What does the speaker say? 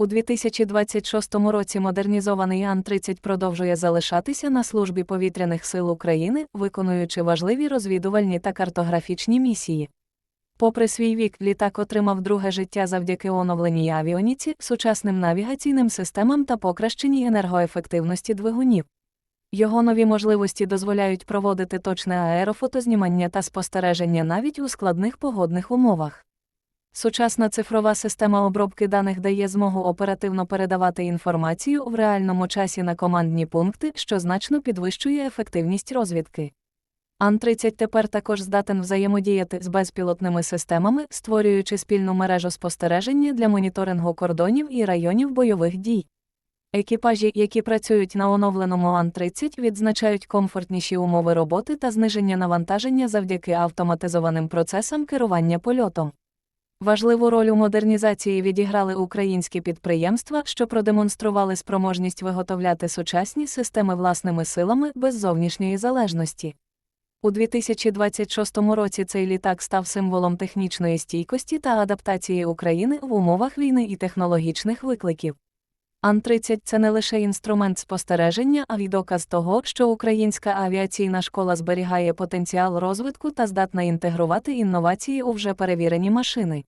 У 2026 році модернізований Ан-30 продовжує залишатися на службі повітряних сил України, виконуючи важливі розвідувальні та картографічні місії. Попри свій вік, літак отримав друге життя завдяки оновленій авіоніці, сучасним навігаційним системам та покращеній енергоефективності двигунів. Його нові можливості дозволяють проводити точне аерофотознімання та спостереження навіть у складних погодних умовах. Сучасна цифрова система обробки даних дає змогу оперативно передавати інформацію в реальному часі на командні пункти, що значно підвищує ефективність розвідки. Ан-30 тепер також здатен взаємодіяти з безпілотними системами, створюючи спільну мережу спостереження для моніторингу кордонів і районів бойових дій. Екіпажі, які працюють на оновленому Ан-30, відзначають комфортніші умови роботи та зниження навантаження завдяки автоматизованим процесам керування польотом. Важливу роль у модернізації відіграли українські підприємства, що продемонстрували спроможність виготовляти сучасні системи власними силами без зовнішньої залежності. У 2026 році цей літак став символом технічної стійкості та адаптації України в умовах війни і технологічних викликів. Ан-30 – це не лише інструмент спостереження, а й доказ того, що українська авіаційна школа зберігає потенціал розвитку та здатна інтегрувати інновації у вже перевірені машини.